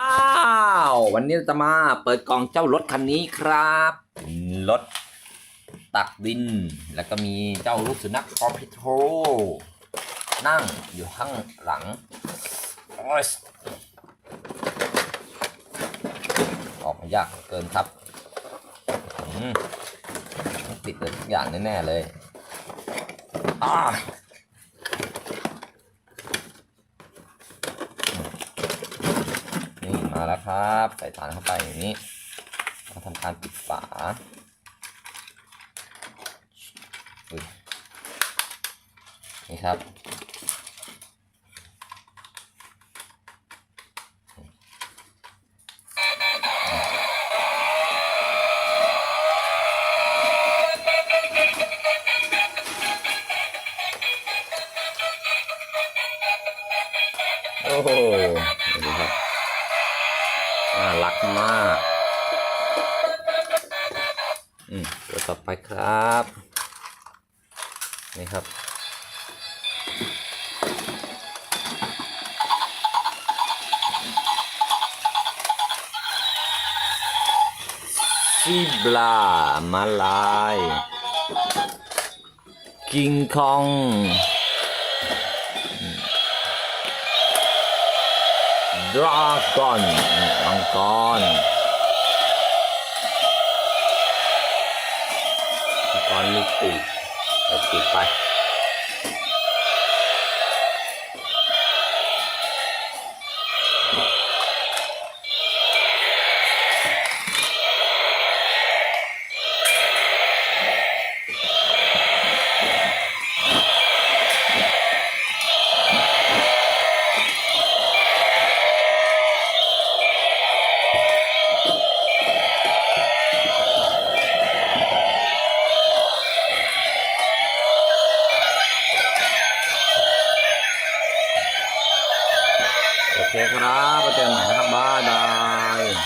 อ้าววันนี้เราจะมาเปิดกล่องเจ้ารถคันนี้ครับรถตักดิน แล้วก็มีเจ้าลูกสุนัขคอพิโทนั่งอยู่ข้างหลังออกมายากเกินครับติดเลยทุกอย่างแน่ ๆ เลยอ่า นี่ มาแล้วครับ ใส่ฐานเข้าไปอย่างนี้เราทำการปิดฝาอนี่ครับ โอ้โหดูครับ มากอืมตัวต่อไปครับ นี่ครับซีบลามาลาย กิงคอง ดราก้อนมังกรมังกรมีปีกปีกไป เคครับมาเจอกันใหม่นะครับบ๊ายบาย